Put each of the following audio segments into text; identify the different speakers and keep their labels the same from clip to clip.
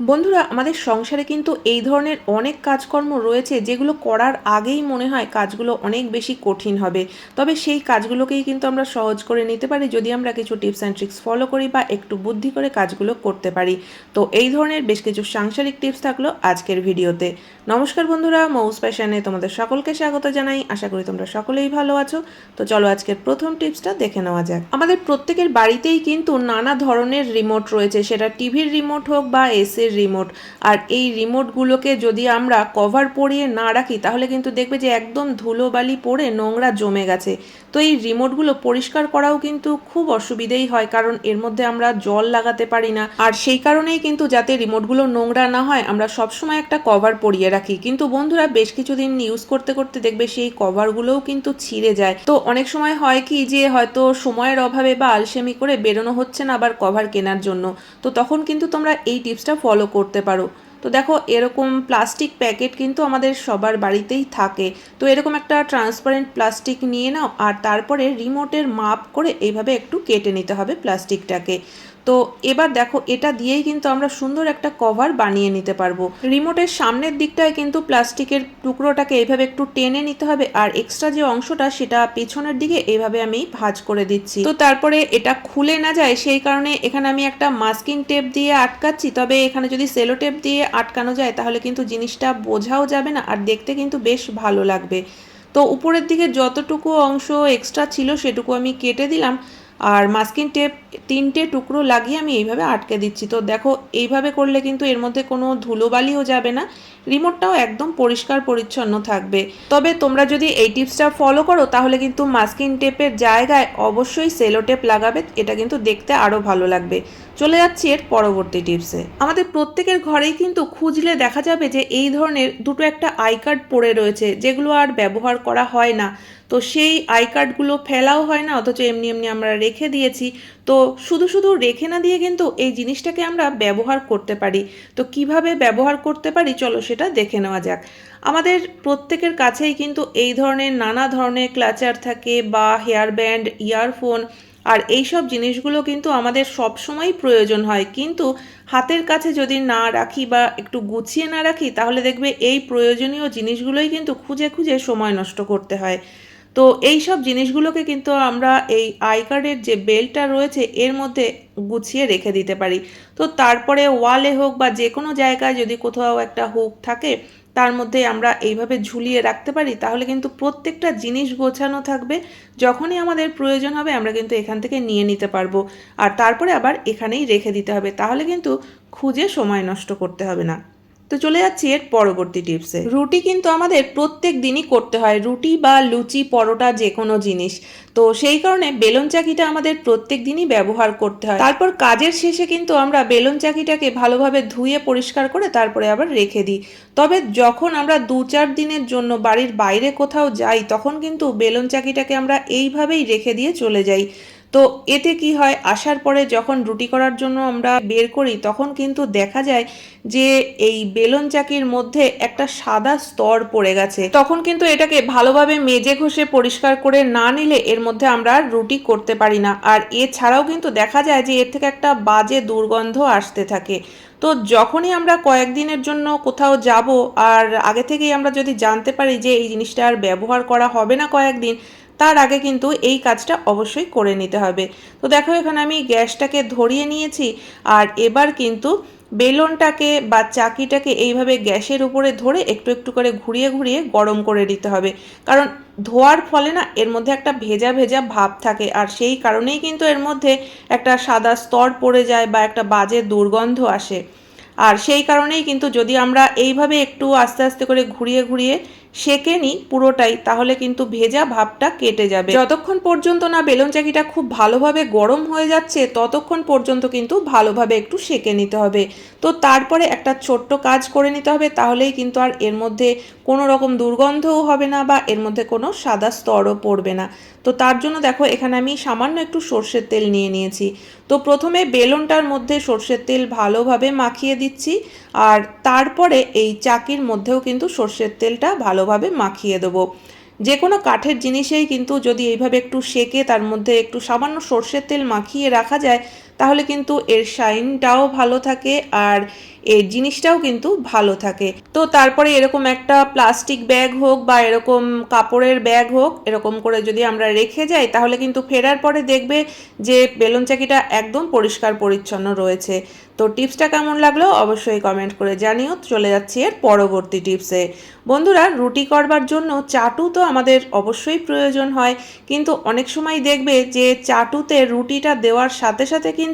Speaker 1: বন্ধুরা, আমাদের সংসারে কিন্তু এই ধরনের অনেক কাজকর্ম রয়েছে যেগুলো করার আগেই মনে হয় কাজগুলো অনেক বেশি কঠিন হবে। তবে সেই কাজগুলোকেই কিন্তু আমরা সহজ করে নিতে পারি যদি আমরা কিছু টিপস অ্যান্ড ট্রিক্স ফলো করি বা একটু বুদ্ধি করে কাজগুলো করতে পারি। তো এই ধরনের বেশ কিছু সাংসারিক টিপস থাকল আজকের ভিডিওতে। নমস্কার বন্ধুরা, মৌস প্যাশনে তোমাদের সকলকে স্বাগত জানাই। আশা করি তোমরা সকলেই ভালো আছো। তো চলো আজকের প্রথম টিপসটা দেখে নেওয়া যাক। আমাদের প্রত্যেকের বাড়িতেই কিন্তু নানা ধরনের রিমোট রয়েছে। সেটা টিভির রিমোট হোক বা এসির রিমোট আর এই রিমোটগুলোকে যদি আমরা কভার পরিয়ে না রাখি, তাহলে কিন্তু দেখবে যে একদম ধুলোবালি পড়ে নোংরা জমে গেছে। তো এই রিমোটগুলো পরিষ্কার করাও কিন্তু খুব অসুবিধেই হয়, কারণ এর মধ্যে আমরা জল লাগাতে পারি না। আর সেই কারণেই কিন্তু যাতে রিমোটগুলো নোংরা না হয়, আমরা সবসময় একটা কভার পরিয়ে রাখি। কিন্তু বন্ধুরা, বেশ কিছুদিন ইউজ করতে করতে দেখবে সেই কভারগুলোও কিন্তু ছিঁড়ে যায়। তো অনেক সময় হয় কি যে হয়তো সময়ের অভাবে বা আলসেমি করে বেরোনো হচ্ছে না আবার কভার কেনার জন্য। তো তখন কিন্তু তোমরা এই টিপসটা ফলো করতে পারো। তো দেখো, এরকম প্লাস্টিক প্যাকেট কিন্তু আমাদের সবার বাড়িতেই থাকে। তো এরকম একটা ট্রান্সপারেন্ট প্লাস্টিক নিয়ে নাও আর তারপরে রিমোটের মাপ করে এইভাবে একটু কেটে নিতে হবে প্লাস্টিকটাকে তো এবার দেখো, এটা দিয়েই কিন্তু আমরা সুন্দর একটা কভার বানিয়ে নিতে পারব। রিমোটের সামনের দিকটায় কিন্তু প্লাস্টিকের টুকরোটাকে এইভাবে একটু টেনে নিতে হবে আর এক্সট্রা যে অংশটা, সেটা পেছনের দিকে এইভাবে আমি ভাজ করে দিচ্ছি। তো তারপরে এটা খুলে না যায়, সেই কারণে এখানে আমি একটা মাস্কিং টেপ দিয়ে আটকাচ্ছি। তবে এখানে যদি সেলো টেপ দিয়ে আটকানো যায়, তাহলে কিন্তু জিনিসটা বোঝাও যাবে না আর দেখতে কিন্তু বেশ ভালো লাগবে। তো উপরের দিকে যতটুকু অংশ এক্সট্রা ছিল, সেটুকু আমি কেটে দিলাম। আর মাস্কিং টেপ তিনটে টুকরো লাগিয়ে আমি এইভাবে আটকে দিচ্ছি। তো দেখো, এইভাবে করলে কিন্তু এর মধ্যে কোনো ধুলোবালিও যাবে না, রিমোটটাও একদম পরিষ্কার পরিচ্ছন্ন থাকবে। তবে তোমরা যদি এই টিপসটা ফলো করো, তাহলে কিন্তু মাস্কিং টেপের জায়গায় অবশ্যই সেলো টেপ লাগাবে, এটা কিন্তু দেখতে আরও ভালো লাগবে। চলে যাচ্ছি এর পরবর্তী টিপসে। আমাদের প্রত্যেকের ঘরেই কিন্তু খুঁজলে দেখা যাবে যে এই ধরনের দুটো একটা আই কার্ড পড়ে রয়েছে, যেগুলো আর ব্যবহার করা হয় না। তো সেই আই কার্ডগুলো ফেলাও হয় না, অথচ এমনি এমনি আমরা রেখে দিয়েছি। তো শুধু শুধু রেখে না দিয়ে কিন্তু এই জিনিসটাকে আমরা ব্যবহার করতে পারি। তো কীভাবে ব্যবহার করতে পারি, চলো সেটা দেখে নেওয়া যাক। আমাদের প্রত্যেকের কাছেই কিন্তু এই ধরনের নানা ধরনের ক্লাচার থাকে বা হেয়ার ব্যান্ড ইয়ারফোন আর এই সব জিনিসগুলো কিন্তু আমাদের সব সময় প্রয়োজন হয়। কিন্তু হাতের কাছে যদি না রাখি বা একটু গুছিয়ে না রাখি, তাহলে দেখবে এই প্রয়োজনীয় জিনিসগুলোই কিন্তু খুঁজে খুঁজে সময় নষ্ট করতে হয়। তো এই সব জিনিসগুলোকে কিন্তু আমরা এই আই কার্ডের যে বেলটা রয়েছে, এর মধ্যে গুছিয়ে রেখে দিতে পারি। তো তারপরে ওয়ালে হোক বা যে কোনো জায়গায় যদি কোথাও একটা হুক থাকে, তার মধ্যে আমরা এইভাবে ঝুলিয়ে রাখতে পারি, তাহলে কিন্তু প্রত্যেকটা জিনিস গোছানো থাকবে। যখনই আমাদের প্রয়োজন হবে, আমরা কিন্তু এখান থেকে নিয়ে নিতে পারব। আর তারপরে আবার এখানেই রেখে দিতে হবে, তাহলে কিন্তু খুঁজে সময় নষ্ট করতে হবে না। তো চলে যাচ্ছি এর পরবর্তী টিপসে রুটি কিন্তু আমাদের প্রত্যেক দিনই করতে হয়, রুটি বা লুচি, পরোটা যে কোনো জিনিস। তো সেই কারণে বেলন চাকিটা আমাদের প্রত্যেক দিনই ব্যবহার করতে হয়। তারপর কাজের শেষে কিন্তু আমরা বেলন চাকিটাকে ভালোভাবে ধুয়ে পরিষ্কার করে তারপরে আবার রেখে দিই। তবে যখন আমরা দু চার দিনের জন্য বাড়ির বাইরে কোথাও যাই, তখন কিন্তু বেলন চাকিটাকে আমরা এইভাবেই রেখে দিয়ে চলে যাই। তো এতে কি হয়? আসার পরে যখন রুটি করার জন্য আমরা বের করি, তখন কিন্তু দেখা যায় যে এই বেলন চাকির মধ্যে একটা সাদা স্তর পড়ে গেছে। তখন কিন্তু এটাকে ভালোভাবে মেজে ঘষে পরিষ্কার করে না নিলে এর মধ্যে আমরা রুটি করতে পারি না। আর এছাড়াও কিন্তু দেখা যায় যে এর থেকে একটা বাজে দুর্গন্ধ আসতে থাকে। তো যখনই আমরা কয়েকদিনের জন্য কোথাও যাব, আর আগে থেকেই আমরা যদি জানতে পারি যে এই জিনিসটা আর ব্যবহার করা হবে না কয়েকদিন তার আগে কিন্তু এই কাজটা অবশ্যই করে নিতে হবে। তো দেখো, এখানে আমি গ্যাসটাকে ধরিয়ে নিয়েছি আর এবার কিন্তু বেলনটাকে বা চাকিটাকে এইভাবে গ্যাসের উপরে ধরে একটু একটু করে ঘুরিয়ে ঘুরিয়ে গরম করে দিতে হবে। কারণ ধোয়ার ফলে না, এর মধ্যে একটা ভেজা ভেজা ভাব থাকে আর সেই কারণেই কিন্তু এর মধ্যে একটা সাদা স্তর পড়ে যায় বা একটা বাজে দুর্গন্ধ আসে। আর সেই কারণেই কিন্তু যদি আমরা এইভাবে একটু আস্তে আস্তে করে ঘুরিয়ে ঘুরিয়ে সেকে নিই পুরোটাই, তাহলে কিন্তু ভেজা ভাবটা কেটে যাবে। যতক্ষণ পর্যন্ত না বেলুন চাকিটা খুব ভালোভাবে গরম হয়ে যাচ্ছে, ততক্ষণ পর্যন্ত কিন্তু ভালোভাবে একটু সেকে নিতে হবে। তো তারপরে একটা ছোট্ট কাজ করে নিতে হবে, তাহলেই কিন্তু আর এর মধ্যে কোনো রকম দুর্গন্ধও হবে না বা এর মধ্যে কোনো সাদা স্তরও পড়বে না। তো তার জন্য দেখো, এখানে আমি সামান্য একটু সর্ষের তেল নিয়ে নিয়েছি। তো প্রথমে বেলনটার মধ্যে সর্ষের তেল ভালোভাবে মাখিয়ে দিচ্ছি। আর তারপরে এই চাকির মধ্যেও কিন্তু সর্ষের তেলটা ভালোভাবে মাখিয়ে দেবো। যে কোনো কাঠের জিনিসেই কিন্তু যদি এইভাবে একটু সেকে তার মধ্যে একটু সামান্য সর্ষের তেল মাখিয়ে রাখা যায় তাহলে কিন্তু এর শাইনটাও ভালো থাকে আর এর জিনিসটাও কিন্তু ভালো থাকে। তো তারপরে এরকম একটা প্লাস্টিক ব্যাগ হোক বা এরকম কাপড়ের ব্যাগ হোক, এরকম করে যদি আমরা রেখে যাই, তাহলে কিন্তু ফেরার পরে দেখবে যে বেলুন চাকিটা একদম পরিষ্কার পরিচ্ছন্ন রয়েছে। তো টিপসটা কেমন লাগল অবশ্যই কমেন্ট করে জানিও। চলে যাচ্ছি এর পরবর্তী টিপসে। বন্ধুরা, রুটি করবার জন্য চাটু তো আমাদের অবশ্যই প্রয়োজন হয়, কিন্তু অনেক সময় দেখবে যে চাটুতে রুটিটা দেওয়ার সাথে সাথে কিন্তু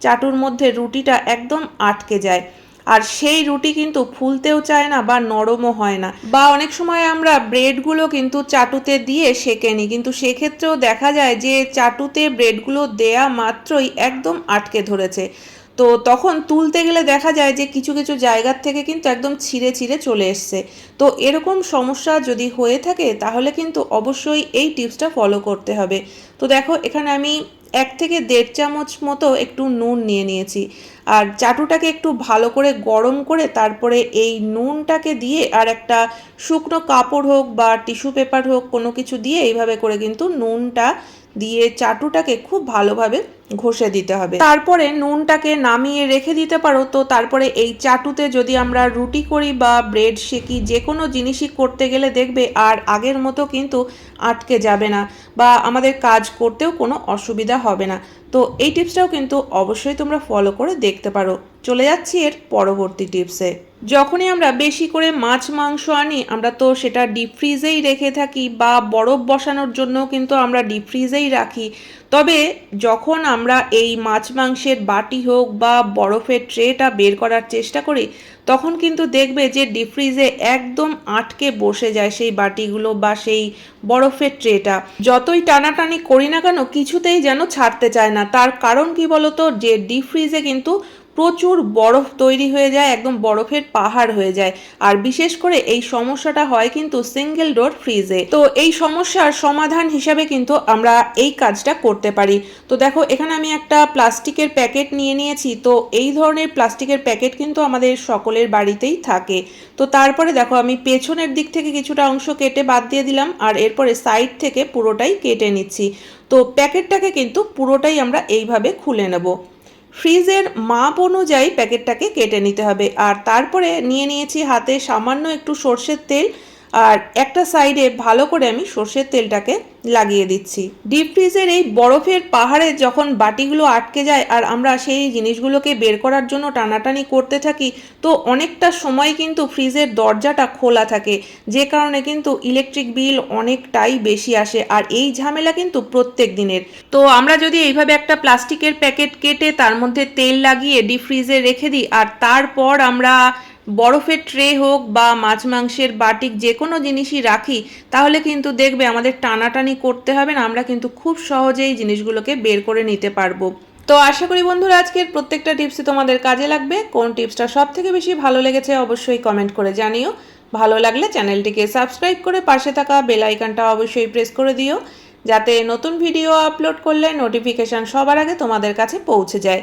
Speaker 1: চাটুর মধ্যে রুটিটা একদম আটকে যায়। আর সেই রুটি কিন্তু ফুলতেও চায় না বা নরমও হয় না। বা অনেক সময় আমরা ব্রেডগুলো কিন্তু চাটুতে দিয়ে সেঁকে নিই কিন্তু সেক্ষেত্রেও দেখা যায় যে চাটুতে ব্রেডগুলো দেয়া মাত্রই একদম আটকে ধরেছে। তো তখন তুলতে গেলে দেখা যায় যে কিছু কিছু জায়গার থেকে কিন্তু একদম ছিঁড়ে ছিঁড়ে চলে এসছে। তো এরকম সমস্যা যদি হয়ে থাকে, তাহলে কিন্তু অবশ্যই এই টিপসটা ফলো করতে হবে। তো দেখো, এখানে আমি এক থেকে দেড় চামচ মতো একটু নুন নিয়ে নিয়েছি। আর চাটুটাকে একটু ভালো করে গরম করে তারপরে এই নুনটাকে দিয়ে আর একটা শুকনো কাপড় হোক বা টিস্যু পেপার হোক কোনো কিছু দিয়ে এইভাবে করে কিন্তু নুনটা দিয়ে চাটুটাকে খুব ভালোভাবে ঘষে দিতে হবে। তারপরে নুনটাকে নামিয়ে রেখে দিতে পারো। তো তারপরে এই চাটুতে যদি আমরা রুটি করি বা ব্রেড শেকি যে কোনো জিনিসই করতে গেলে দেখবে আর আগের মতো কিন্তু আটকে যাবে না বা আমাদের কাজ করতেও কোনো অসুবিধা হবে না। তো এই টিপসটাও কিন্তু অবশ্যই তোমরা ফলো করে দেখতে পারো। চলে যাচ্ছি এর পরবর্তী টিপসে। যখনই আমরা বেশি করে মাছ, মাংস আনি, আমরা তো সেটা ডিপ ফ্রিজেই রেখে থাকি বা বরফ বসানোর জন্য কিন্তু আমরা ডিপ ফ্রিজেই রাখি। তবে যখন আমরা এই মাছ মাংসের বাটি হোক বা বরফের ট্রেটা বের করার চেষ্টা করি, তখন কিন্তু দেখবে যে ডিফ্রিজে একদম আটকে বসে যায় সেই বাটিগুলো বা সেই বরফের ট্রেটা। যতই টানাটানি করি না কেন, কিছুতেই যেন ছাড়তে চায় না। তার কারণ কি বলতো? যে ডিফ্রিজে কিন্তু প্রচুর বরফ তৈরি হয়ে যায়, একদম বরফের পাহাড় হয়ে যায়। আর বিশেষ করে এই সমস্যাটা হয় কিন্তু সিঙ্গেল ডোর ফ্রিজে তো এই সমস্যার সমাধান হিসাবে কিন্তু আমরা এই কাজটা করতে পারি। তো দেখো, এখানে আমি একটা প্লাস্টিকের প্যাকেট নিয়ে নিয়েছি। তো এই ধরনের প্লাস্টিকের প্যাকেট কিন্তু আমাদের সকলের বাড়িতেই থাকে। তো তারপরে দেখো, আমি পেছনের দিক থেকে কিছুটা অংশ কেটে বাদ দিয়ে দিলাম আর এরপরে সাইড থেকে পুরোটাই কেটে নিচ্ছি। তো প্যাকেটটাকে কিন্তু পুরোটাই আমরা এইভাবে খুলে নেব। ফ্রিজের মাপ অনুযায়ী প্যাকেটটাকে কেটে নিতে হবে। আর তারপরে নিয়ে নিয়েছি হাতে সামান্য একটু সর্ষের তেল। আর একটা সাইডে ভালো করে আমি সর্ষের তেলটাকে লাগিয়ে দিচ্ছি। ডিপ ফ্রিজের এই বরফের পাহাড়ে যখন বাটিগুলো আটকে যায় আর আমরা সেই জিনিসগুলোকে বের করার জন্য টানাটানি করতে থাকি, তো অনেকটা সময় কিন্তু ফ্রিজের দরজাটা খোলা থাকে, যে কারণে কিন্তু ইলেকট্রিক বিল অনেকটাই বেশি আসে আর এই ঝামেলা কিন্তু প্রত্যেক দিনের। তো আমরা যদি এইভাবে একটা প্লাস্টিকের প্যাকেট কেটে তার মধ্যে তেল লাগিয়ে ডিপ ফ্রিজে রেখে দিই আর তারপর আমরা বরফের ট্রে হোক বা মাছ মাংসের বাটিক যে কোনো জিনিসই রাখি, তাহলে কিন্তু দেখবে আমাদের টানাটানি করতে হবে না, আমরা কিন্তু খুব সহজেই জিনিসগুলোকে বের করে নিতে পারব। তো আশা করি বন্ধুরা, আজকের প্রত্যেকটা টিপসই তোমাদের কাজে লাগবে। কোন টিপসটা সব থেকে বেশি ভালো লেগেছে অবশ্যই কমেন্ট করে জানিও। ভালো লাগলে চ্যানেলটিকে সাবস্ক্রাইব করে পাশে থাকা বেল আইকনটা অবশ্যই প্রেস করে দিও, যাতে নতুন ভিডিও আপলোড করলে নোটিফিকেশান সবার আগে তোমাদের কাছে পৌঁছে যায়।